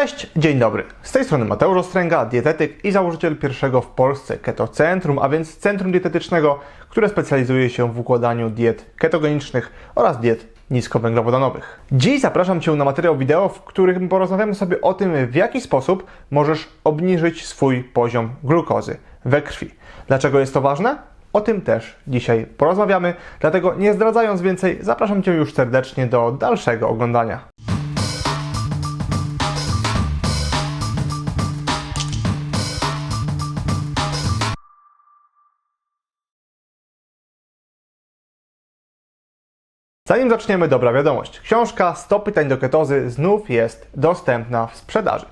Cześć, dzień dobry. Z tej strony Mateusz Ostręga, dietetyk i założyciel pierwszego w Polsce Keto Centrum, a więc centrum dietetycznego, które specjalizuje się w układaniu diet ketogenicznych oraz diet niskowęglowodanowych. Dziś zapraszam Cię na materiał wideo, w którym porozmawiamy sobie o tym, w jaki sposób możesz obniżyć swój poziom glukozy we krwi. Dlaczego jest to ważne? O tym też dzisiaj porozmawiamy, dlatego nie zdradzając więcej, zapraszam Cię już serdecznie do dalszego oglądania. Zanim zaczniemy, dobra wiadomość. Książka 100 pytań do ketozy znów jest dostępna w sprzedaży.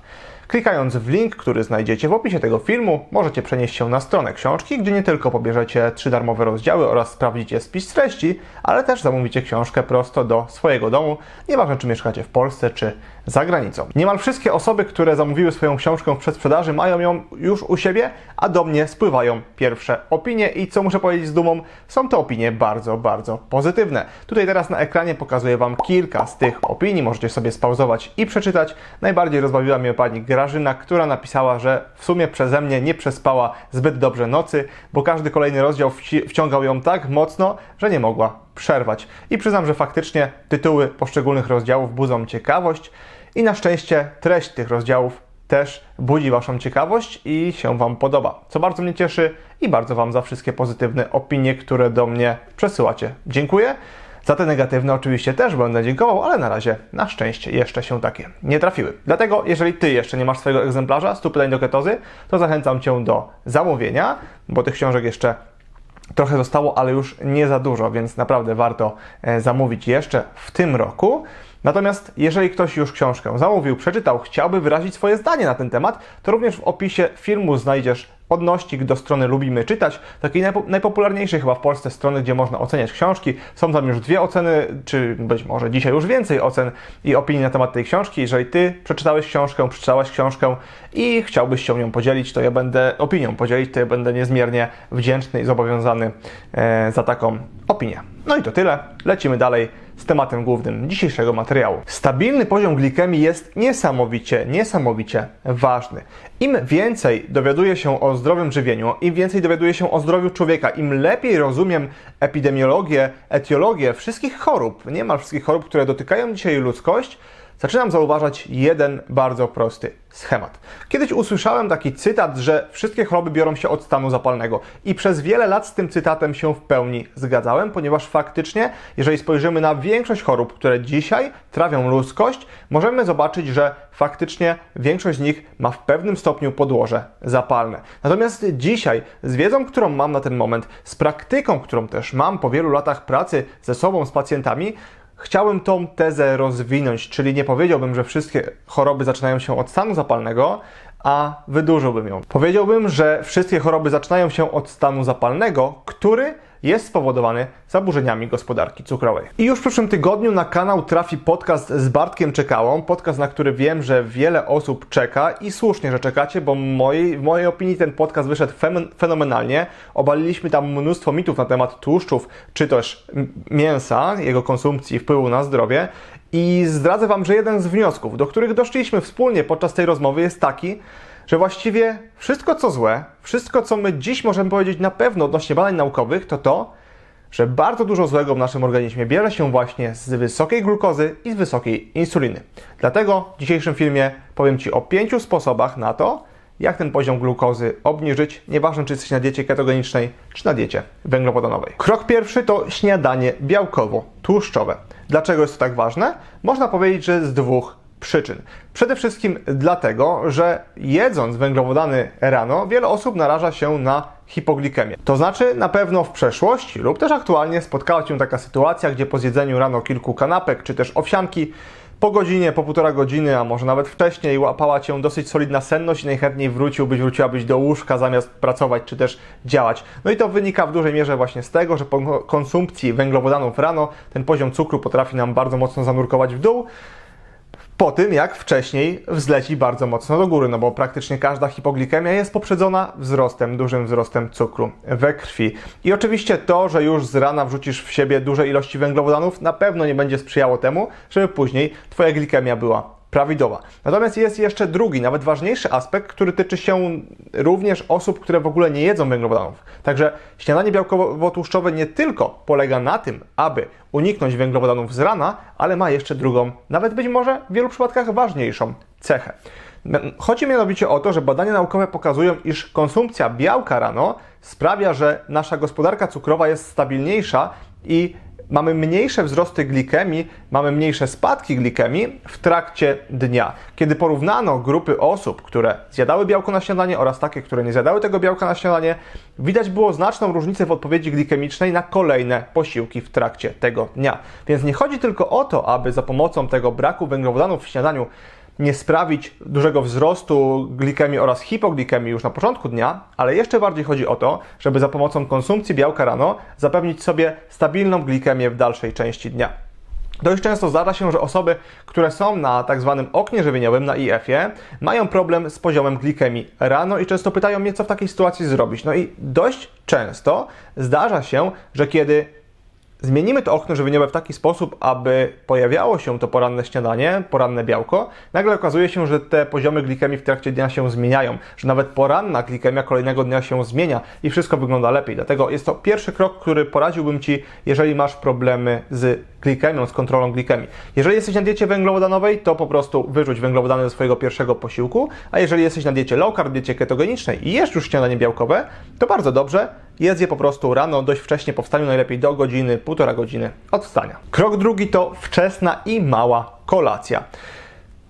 Klikając w link, który znajdziecie w opisie tego filmu, możecie przenieść się na stronę książki, gdzie nie tylko pobierzecie trzy darmowe rozdziały oraz sprawdzicie spis treści, ale też zamówicie książkę prosto do swojego domu, nieważne czy mieszkacie w Polsce czy za granicą. Niemal wszystkie osoby, które zamówiły swoją książkę w przedsprzedaży, mają ją już u siebie, a do mnie spływają pierwsze opinie i co muszę powiedzieć z dumą, są to opinie bardzo, bardzo pozytywne. Tutaj teraz na ekranie pokazuję Wam kilka z tych opinii, możecie sobie spauzować i przeczytać. Najbardziej rozbawiła mnie pani Grażyna, która napisała, że w sumie przeze mnie nie przespała zbyt dobrze nocy, bo każdy kolejny rozdział wci- wciągał ją tak mocno, że nie mogła przerwać. I przyznam, że faktycznie tytuły poszczególnych rozdziałów budzą ciekawość i na szczęście treść tych rozdziałów też budzi Waszą ciekawość i się Wam podoba, co bardzo mnie cieszy i bardzo Wam za wszystkie pozytywne opinie, które do mnie przesyłacie. Dziękuję. Za te negatywne oczywiście też będę dziękował, ale na razie na szczęście jeszcze się takie nie trafiły. Dlatego, jeżeli Ty jeszcze nie masz swojego egzemplarza 100 pytań do ketozy, to zachęcam Cię do zamówienia, bo tych książek jeszcze trochę zostało, ale już nie za dużo, więc naprawdę warto e, zamówić jeszcze w tym roku. Natomiast jeżeli ktoś już książkę zamówił, przeczytał, chciałby wyrazić swoje zdanie na ten temat, to również w opisie filmu znajdziesz odnośnik do strony Lubimy Czytać, takiej najpo- najpopularniejszej chyba w Polsce strony, gdzie można oceniać książki. Są tam już dwie oceny, czy być może dzisiaj już więcej ocen i opinii na temat tej książki. Jeżeli Ty przeczytałeś książkę, przeczytałaś książkę i chciałbyś się nią podzielić, to ja będę opinią podzielić, to ja będę niezmiernie wdzięczny i zobowiązany e, za taką opinię. No i to tyle. Lecimy dalej z tematem głównym dzisiejszego materiału. Stabilny poziom glikemii jest niesamowicie, niesamowicie ważny. Im więcej dowiaduję się o zdrowym żywieniu, im więcej dowiaduję się o zdrowiu człowieka, im lepiej rozumiem epidemiologię, etiologię wszystkich chorób, niemal wszystkich chorób, które dotykają dzisiaj ludzkość, zaczynam zauważać jeden bardzo prosty schemat. Kiedyś usłyszałem taki cytat, że wszystkie choroby biorą się od stanu zapalnego i przez wiele lat z tym cytatem się w pełni zgadzałem, ponieważ faktycznie, jeżeli spojrzymy na większość chorób, które dzisiaj trawią ludzkość, możemy zobaczyć, że faktycznie większość z nich ma w pewnym stopniu podłoże zapalne. Natomiast dzisiaj, z wiedzą, którą mam na ten moment, z praktyką, którą też mam po wielu latach pracy ze sobą, z pacjentami, Chciałem tą tezę rozwinąć, czyli nie powiedziałbym, że wszystkie choroby zaczynają się od stanu zapalnego, a wydłużyłbym ją. Powiedziałbym, że wszystkie choroby zaczynają się od stanu zapalnego, który jest spowodowany zaburzeniami gospodarki cukrowej. I już w przyszłym tygodniu na kanał trafi podcast z Bartkiem Czekałą, podcast, na który wiem, że wiele osób czeka i słusznie, że czekacie, bo w mojej opinii ten podcast wyszedł fenomenalnie. Obaliliśmy tam mnóstwo mitów na temat tłuszczów, czy też mięsa, jego konsumpcji wpływu na zdrowie. I zdradzę Wam, że jeden z wniosków, do których doszliśmy wspólnie podczas tej rozmowy jest taki, że właściwie wszystko co złe, wszystko co my dziś możemy powiedzieć na pewno odnośnie badań naukowych, to to, że bardzo dużo złego w naszym organizmie bierze się właśnie z wysokiej glukozy i z wysokiej insuliny. Dlatego w dzisiejszym filmie powiem Ci o pięciu sposobach na to, jak ten poziom glukozy obniżyć, nieważne czy jesteś na diecie ketogenicznej, czy na diecie węglowodanowej. Krok pierwszy to śniadanie białkowo-tłuszczowe. Dlaczego jest to tak ważne? Można powiedzieć, że z dwóch przyczyn. Przede wszystkim dlatego, że jedząc węglowodany rano, wiele osób naraża się na hipoglikemię. To znaczy, na pewno w przeszłości lub też aktualnie spotkała Cię taka sytuacja, gdzie po zjedzeniu rano kilku kanapek czy też owsianki po godzinie, po półtora godziny, a może nawet wcześniej łapała Cię dosyć solidna senność i najchętniej wróciłbyś, wróciłabyś do łóżka zamiast pracować czy też działać. No i to wynika w dużej mierze właśnie z tego, że po konsumpcji węglowodanów rano ten poziom cukru potrafi nam bardzo mocno zanurkować w dół, po tym, jak wcześniej wzleci bardzo mocno do góry, no bo praktycznie każda hipoglikemia jest poprzedzona wzrostem, dużym wzrostem cukru we krwi. I oczywiście to, że już z rana wrzucisz w siebie duże ilości węglowodanów, na pewno nie będzie sprzyjało temu, żeby później Twoja glikemia była prawidłowa. Natomiast jest jeszcze drugi, nawet ważniejszy aspekt, który tyczy się również osób, które w ogóle nie jedzą węglowodanów. Także śniadanie białkowo-tłuszczowe nie tylko polega na tym, aby uniknąć węglowodanów z rana, ale ma jeszcze drugą, nawet być może w wielu przypadkach ważniejszą cechę. Chodzi mianowicie o to, że badania naukowe pokazują, iż konsumpcja białka rano sprawia, że nasza gospodarka cukrowa jest stabilniejsza i mamy mniejsze wzrosty glikemii, mamy mniejsze spadki glikemii w trakcie dnia. Kiedy porównano grupy osób, które zjadały białko na śniadanie oraz takie, które nie zjadały tego białka na śniadanie, widać było znaczną różnicę w odpowiedzi glikemicznej na kolejne posiłki w trakcie tego dnia. Więc nie chodzi tylko o to, aby za pomocą tego braku węglowodanów w śniadaniu nie sprawić dużego wzrostu glikemii oraz hipoglikemii już na początku dnia, ale jeszcze bardziej chodzi o to, żeby za pomocą konsumpcji białka rano zapewnić sobie stabilną glikemię w dalszej części dnia. Dość często zdarza się, że osoby, które są na tak zwanym oknie żywieniowym, na IF-ie, mają problem z poziomem glikemii rano i często pytają mnie, co w takiej sytuacji zrobić. No i dość często zdarza się, że kiedy zmienimy to okno żywieniowe w taki sposób, aby pojawiało się to poranne śniadanie, poranne białko, nagle okazuje się, że te poziomy glikemii w trakcie dnia się zmieniają, że nawet poranna glikemia kolejnego dnia się zmienia i wszystko wygląda lepiej. Dlatego jest to pierwszy krok, który poradziłbym Ci, jeżeli masz problemy z glikemią, z kontrolą glikemii. Jeżeli jesteś na diecie węglowodanowej, to po prostu wyrzuć węglowodany ze swojego pierwszego posiłku, a jeżeli jesteś na diecie low carb, diecie ketogenicznej i jesz już śniadanie białkowe, to bardzo dobrze, jedz je po prostu rano, dość wcześnie po wstaniu, najlepiej do godziny, półtora godziny od wstania. Krok drugi to wczesna i mała kolacja.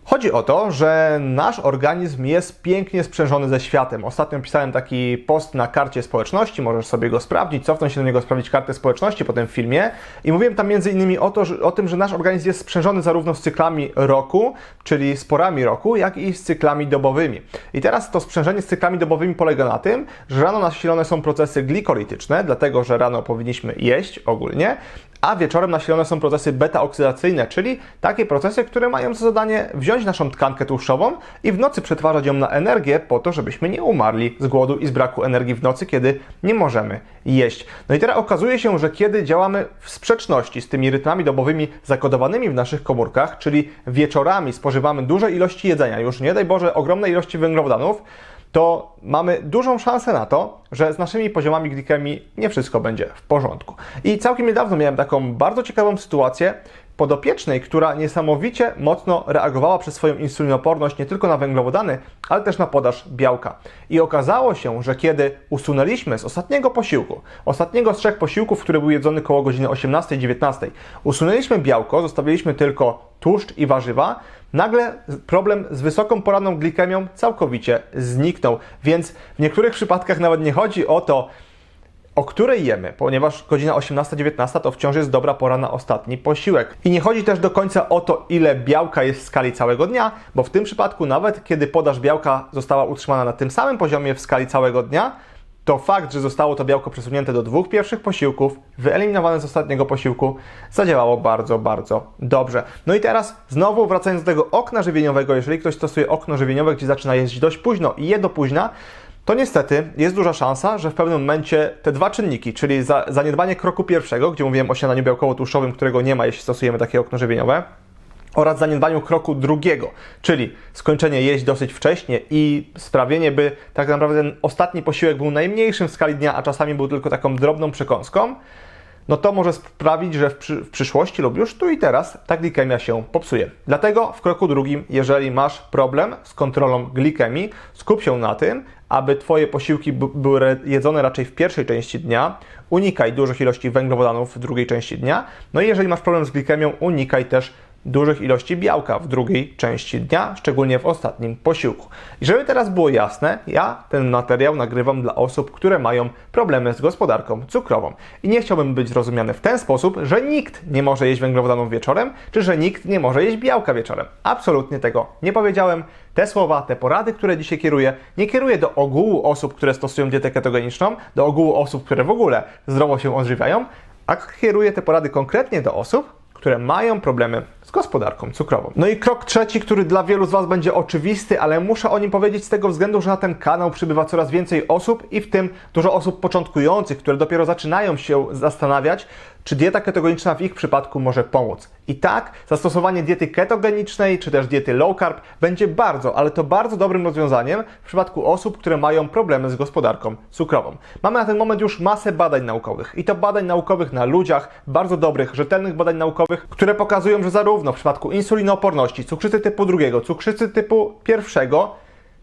Chodzi o to, że nasz organizm jest pięknie sprzężony ze światem. Ostatnio pisałem taki post na karcie społeczności, możesz sobie go sprawdzić, cofnąć się do niego, sprawdzić kartę społeczności po tym filmie. I mówiłem tam między innymi o, to, o tym, że nasz organizm jest sprzężony zarówno z cyklami roku, czyli z porami roku, jak i z cyklami dobowymi. I teraz to sprzężenie z cyklami dobowymi polega na tym, że rano nasilone są procesy glikolityczne, dlatego że rano powinniśmy jeść ogólnie, a wieczorem nasilone są procesy beta-oksydacyjne, czyli takie procesy, które mają za zadanie wziąć naszą tkankę tłuszczową i w nocy przetwarzać ją na energię po to, żebyśmy nie umarli z głodu i z braku energii w nocy, kiedy nie możemy jeść. No i teraz okazuje się, że kiedy działamy w sprzeczności z tymi rytmami dobowymi zakodowanymi w naszych komórkach, czyli wieczorami spożywamy duże ilości jedzenia, już nie daj Boże ogromne ilości węglowodanów, to mamy dużą szansę na to, że z naszymi poziomami glikemii nie wszystko będzie w porządku. I całkiem niedawno miałem taką bardzo ciekawą sytuację podopiecznej, która niesamowicie mocno reagowała przez swoją insulinoporność nie tylko na węglowodany, ale też na podaż białka. I okazało się, że kiedy usunęliśmy z ostatniego posiłku, ostatniego z trzech posiłków, który był jedzony koło godziny 18-19, usunęliśmy białko, zostawiliśmy tylko tłuszcz i warzywa, nagle problem z wysoką poranną glikemią całkowicie zniknął. Więc w niektórych przypadkach nawet nie chodzi o to, o której jemy, ponieważ godzina 18-19 to wciąż jest dobra pora na ostatni posiłek. I nie chodzi też do końca o to, ile białka jest w skali całego dnia, bo w tym przypadku nawet kiedy podaż białka została utrzymana na tym samym poziomie w skali całego dnia, to fakt, że zostało to białko przesunięte do dwóch pierwszych posiłków, wyeliminowane z ostatniego posiłku, zadziałało bardzo, bardzo dobrze. No i teraz znowu wracając do tego okna żywieniowego, jeżeli ktoś stosuje okno żywieniowe, gdzie zaczyna jeść dość późno i je do późna, to niestety jest duża szansa, że w pewnym momencie te dwa czynniki, czyli za, zaniedbanie kroku pierwszego, gdzie mówiłem o śniadaniu białkowo-tłuszczowym, którego nie ma, jeśli stosujemy takie okno żywieniowe, oraz zaniedbaniu kroku drugiego, czyli skończenie jeść dosyć wcześnie i sprawienie, by tak naprawdę ten ostatni posiłek był najmniejszym w skali dnia, a czasami był tylko taką drobną przekąską, no to może sprawić, że w, przy, w, przyszłości lub już tu i teraz ta glikemia się popsuje. Dlatego w kroku drugim, jeżeli masz problem z kontrolą glikemii, skup się na tym, aby Twoje posiłki były jedzone raczej w pierwszej części dnia, unikaj dużych ilości węglowodanów w drugiej części dnia, no i jeżeli masz problem z glikemią, unikaj też dużych ilości białka w drugiej części dnia, szczególnie w ostatnim posiłku. I żeby teraz było jasne, ja ten materiał nagrywam dla osób, które mają problemy z gospodarką cukrową. I nie chciałbym być zrozumiany w ten sposób, że nikt nie może jeść węglowodanów wieczorem, czy że nikt nie może jeść białka wieczorem. Absolutnie tego nie powiedziałem. Te słowa, te porady, które dzisiaj kieruję, nie kieruję do ogółu osób, które stosują dietę ketogeniczną, do ogółu osób, które w ogóle zdrowo się odżywiają, a kieruję te porady konkretnie do osób, które mają problemy z gospodarką cukrową. No i krok trzeci, który dla wielu z Was będzie oczywisty, ale muszę o nim powiedzieć z tego względu, że na ten kanał przybywa coraz więcej osób i w tym dużo osób początkujących, które dopiero zaczynają się zastanawiać, czy dieta ketogeniczna w ich przypadku może pomóc. I tak, zastosowanie diety ketogenicznej czy też diety low carb będzie bardzo, ale to bardzo dobrym rozwiązaniem w przypadku osób, które mają problemy z gospodarką cukrową. Mamy na ten moment już masę badań naukowych i to badań naukowych na ludziach, bardzo dobrych, rzetelnych badań naukowych, które pokazują, że zarówno w przypadku insulinooporności, cukrzycy typu drugiego, cukrzycy typu pierwszego,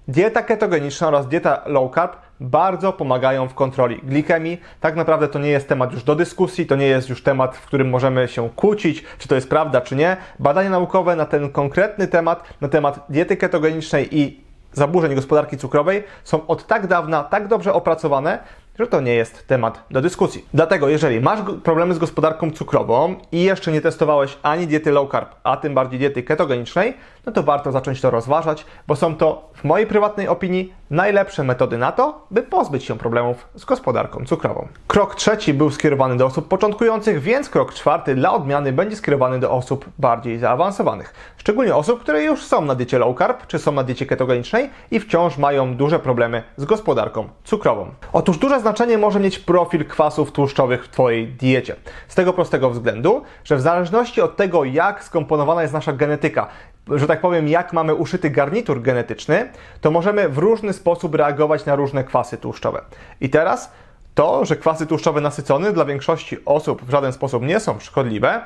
dieta ketogeniczna oraz dieta low carb bardzo pomagają w kontroli glikemii. Tak naprawdę to nie jest temat już do dyskusji, to nie jest już temat, w którym możemy się kłócić, czy to jest prawda, czy nie. Badania naukowe na ten konkretny temat, na temat diety ketogenicznej i zaburzeń gospodarki cukrowej są od tak dawna tak dobrze opracowane, że to nie jest temat do dyskusji. Dlatego, jeżeli masz problemy z gospodarką cukrową i jeszcze nie testowałeś ani diety low carb, a tym bardziej diety ketogenicznej, no to warto zacząć to rozważać, bo są to w mojej prywatnej opinii najlepsze metody na to, by pozbyć się problemów z gospodarką cukrową. Krok trzeci był skierowany do osób początkujących, więc krok czwarty dla odmiany będzie skierowany do osób bardziej zaawansowanych. Szczególnie osób, które już są na diecie low carb, czy są na diecie ketogenicznej i wciąż mają duże problemy z gospodarką cukrową. Otóż duże znaczenie może mieć profil kwasów tłuszczowych w Twojej diecie. Z tego prostego względu, że w zależności od tego, jak skomponowana jest nasza genetyka, że tak powiem, jak mamy uszyty garnitur genetyczny, to możemy w różny sposób reagować na różne kwasy tłuszczowe. I teraz to, że kwasy tłuszczowe nasycone dla większości osób w żaden sposób nie są szkodliwe,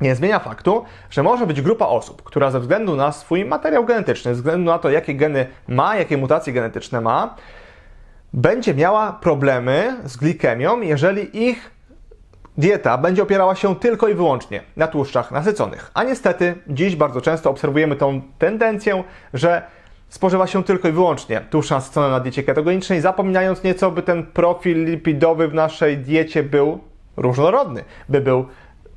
nie zmienia faktu, że może być grupa osób, która ze względu na swój materiał genetyczny, ze względu na to, jakie geny ma, jakie mutacje genetyczne ma, będzie miała problemy z glikemią, jeżeli ich dieta będzie opierała się tylko i wyłącznie na tłuszczach nasyconych. A niestety dziś bardzo często obserwujemy tą tendencję, że spożywa się tylko i wyłącznie tłuszcze nasycone na diecie ketogenicznej, zapominając nieco, by ten profil lipidowy w naszej diecie był różnorodny, by był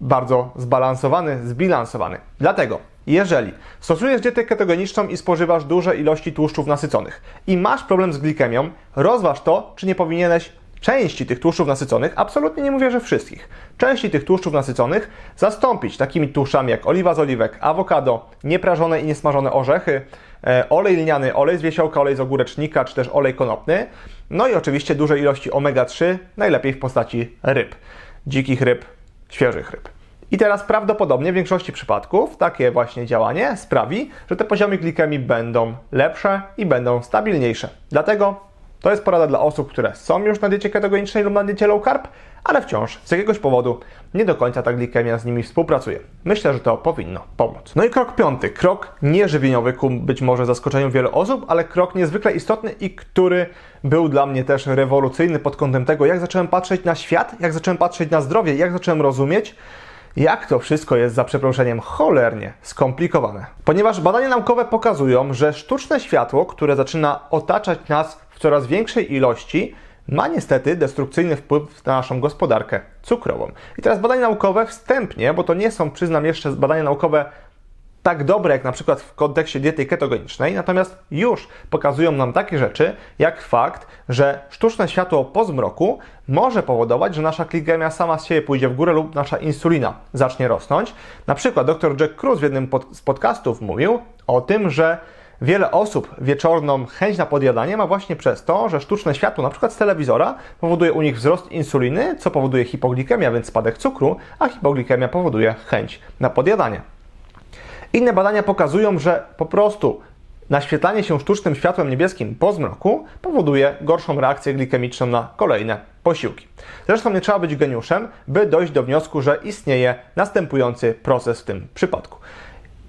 bardzo zbalansowany, zbilansowany. Dlatego, jeżeli stosujesz dietę ketogeniczną i spożywasz duże ilości tłuszczów nasyconych i masz problem z glikemią, rozważ to, czy nie powinieneś części tych tłuszczów nasyconych, absolutnie nie mówię, że wszystkich, części tych tłuszczów nasyconych zastąpić takimi tłuszczami jak oliwa z oliwek, awokado, nieprażone i niesmażone orzechy, e, olej lniany, olej z wiesiołka, olej z ogórecznika, czy też olej konopny, no i oczywiście duże ilości omega-3, najlepiej w postaci ryb, dzikich ryb, świeżych ryb. I teraz prawdopodobnie w większości przypadków takie właśnie działanie sprawi, że te poziomy glikemii będą lepsze i będą stabilniejsze. Dlatego to jest porada dla osób, które są już na diecie ketogenicznej lub na diecie low carb, ale wciąż z jakiegoś powodu nie do końca ta glikemia z nimi współpracuje. Myślę, że to powinno pomóc. No i krok piąty, krok nieżywieniowy ku być może zaskoczeniu wielu osób, ale krok niezwykle istotny i który był dla mnie też rewolucyjny pod kątem tego, jak zacząłem patrzeć na świat, jak zacząłem patrzeć na zdrowie, jak zacząłem rozumieć, jak to wszystko jest za przeproszeniem cholernie skomplikowane. Ponieważ badania naukowe pokazują, że sztuczne światło, które zaczyna otaczać nas w coraz większej ilości, ma niestety destrukcyjny wpływ na naszą gospodarkę cukrową. I teraz badania naukowe wstępnie, bo to nie są, przyznam jeszcze, badania naukowe tak dobre jak na przykład w kontekście diety ketogenicznej, natomiast już pokazują nam takie rzeczy, jak fakt, że sztuczne światło po zmroku może powodować, że nasza glikemia sama z siebie pójdzie w górę lub nasza insulina zacznie rosnąć. Na przykład dr Jack Cruz w jednym z podcastów mówił o tym, że Wiele osób wieczorną chęć na podjadanie ma właśnie przez to, że sztuczne światło, na przykład z telewizora, powoduje u nich wzrost insuliny, co powoduje hipoglikemia, więc spadek cukru, a hipoglikemia powoduje chęć na podjadanie. Inne badania pokazują, że po prostu naświetlanie się sztucznym światłem niebieskim po zmroku powoduje gorszą reakcję glikemiczną na kolejne posiłki. Zresztą nie trzeba być geniuszem, by dojść do wniosku, że istnieje następujący proces w tym przypadku.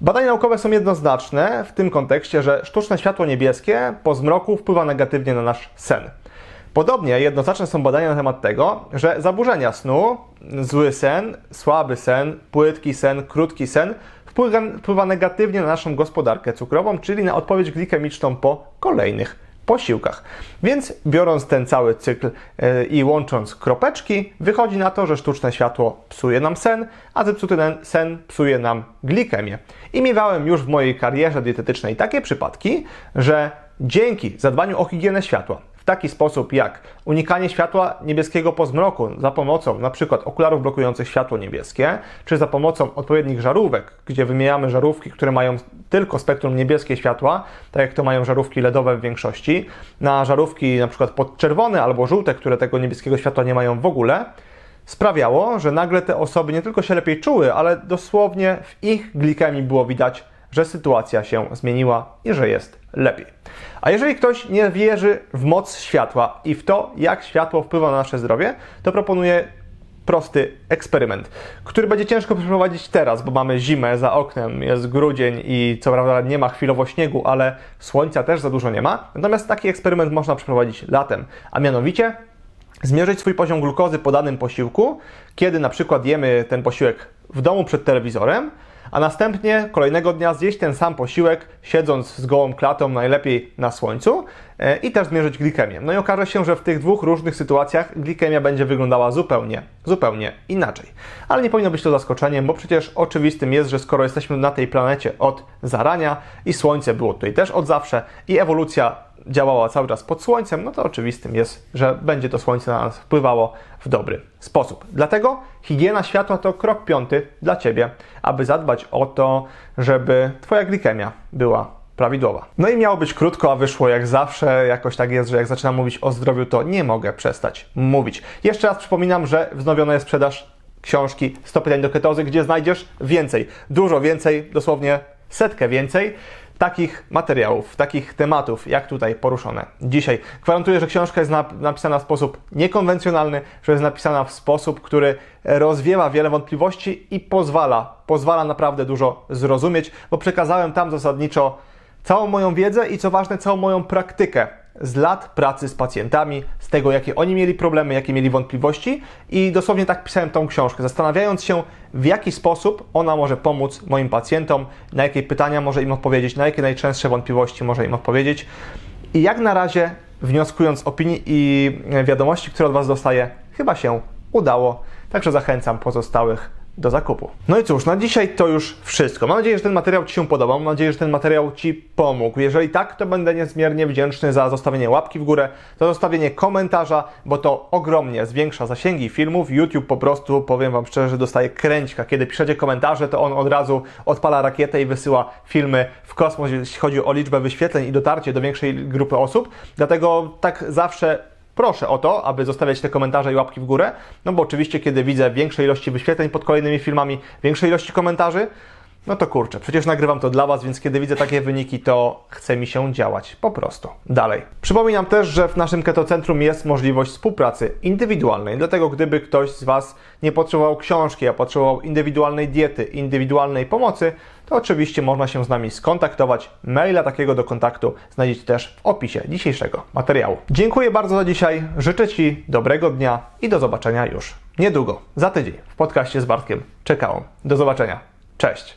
Badania naukowe są jednoznaczne w tym kontekście, że sztuczne światło niebieskie po zmroku wpływa negatywnie na nasz sen. Podobnie jednoznaczne są badania na temat tego, że zaburzenia snu, zły sen, słaby sen, płytki sen, krótki sen wpływa, negatywnie na naszą gospodarkę cukrową, czyli na odpowiedź glikemiczną po kolejnych posiłkach. Więc biorąc ten cały cykl yy, i łącząc kropeczki, wychodzi na to, że sztuczne światło psuje nam sen, a zepsuty sen psuje nam glikemię. I miewałem już w mojej karierze dietetycznej takie przypadki, że dzięki zadbaniu o higienę światła, taki sposób jak unikanie światła niebieskiego po zmroku za pomocą np. okularów blokujących światło niebieskie, czy za pomocą odpowiednich żarówek, gdzie wymieniamy żarówki, które mają tylko spektrum niebieskie światła, tak jak to mają żarówki LEDowe w większości, na żarówki np. podczerwone albo żółte, które tego niebieskiego światła nie mają w ogóle, sprawiało, że nagle te osoby nie tylko się lepiej czuły, ale dosłownie w ich glikemii było widać, że sytuacja się zmieniła i że jest lepiej. A jeżeli ktoś nie wierzy w moc światła i w to, jak światło wpływa na nasze zdrowie, to proponuję prosty eksperyment, który będzie ciężko przeprowadzić teraz, bo mamy zimę za oknem, jest grudzień i co prawda nie ma chwilowo śniegu, ale słońca też za dużo nie ma. Natomiast taki eksperyment można przeprowadzić latem, a mianowicie zmierzyć swój poziom glukozy po danym posiłku, kiedy na przykład jemy ten posiłek w domu przed telewizorem, a następnie kolejnego dnia zjeść ten sam posiłek, siedząc z gołą klatą, najlepiej na słońcu i też zmierzyć glikemię. No i okaże się, że w tych dwóch różnych sytuacjach glikemia będzie wyglądała zupełnie, zupełnie inaczej. Ale nie powinno być to zaskoczeniem, bo przecież oczywistym jest, że skoro jesteśmy na tej planecie od zarania i słońce było tutaj też od zawsze i ewolucja działała cały czas pod słońcem, no to oczywistym jest, że będzie to słońce na nas wpływało w dobry sposób. Dlatego higiena światła to krok piąty dla Ciebie, aby zadbać o to, żeby Twoja glikemia była prawidłowa. No i miało być krótko, a wyszło jak zawsze. Jakoś tak jest, że jak zaczynam mówić o zdrowiu, to nie mogę przestać mówić. Jeszcze raz przypominam, że wznowiona jest sprzedaż książki 100 pytań do ketozy, gdzie znajdziesz więcej, dużo więcej, dosłownie setkę więcej takich materiałów, takich tematów, jak tutaj poruszone dzisiaj. Gwarantuję, że książka jest napisana w sposób niekonwencjonalny, że jest napisana w sposób, który rozwiewa wiele wątpliwości i pozwala, pozwala naprawdę dużo zrozumieć, bo przekazałem tam zasadniczo całą moją wiedzę i co ważne, całą moją praktykę z lat pracy z pacjentami, z tego, jakie oni mieli problemy, jakie mieli wątpliwości i dosłownie tak pisałem tą książkę, zastanawiając się, w jaki sposób ona może pomóc moim pacjentom, na jakie pytania może im odpowiedzieć, na jakie najczęstsze wątpliwości może im odpowiedzieć. I jak na razie, wnioskując opinii i wiadomości, które od Was dostaję, chyba się udało. Także zachęcam pozostałych do zakupu. No i cóż, na dzisiaj to już wszystko. Mam nadzieję, że ten materiał Ci się podobał. Mam nadzieję, że ten materiał Ci pomógł. Jeżeli tak, to będę niezmiernie wdzięczny za zostawienie łapki w górę, za zostawienie komentarza, bo to ogromnie zwiększa zasięgi filmów. YouTube po prostu, powiem Wam szczerze, dostaje kręćka. Kiedy piszecie komentarze, to on od razu odpala rakietę i wysyła filmy w kosmos, jeśli chodzi o liczbę wyświetleń i dotarcie do większej grupy osób. Dlatego tak zawsze proszę o to, aby zostawiać te komentarze i łapki w górę, no bo oczywiście, kiedy widzę większej ilości wyświetleń pod kolejnymi filmami, większej ilości komentarzy, no to kurczę, przecież nagrywam to dla Was, więc kiedy widzę takie wyniki, to chce mi się działać po prostu dalej. Przypominam też, że w naszym Ketocentrum jest możliwość współpracy indywidualnej, dlatego gdyby ktoś z Was nie potrzebował książki, a potrzebował indywidualnej diety, indywidualnej pomocy, to oczywiście można się z nami skontaktować. Maila takiego do kontaktu znajdziecie też w opisie dzisiejszego materiału. Dziękuję bardzo za dzisiaj, życzę Ci dobrego dnia i do zobaczenia już niedługo, za tydzień w podcaście z Bartkiem. Czekałem. Do zobaczenia. Cześć.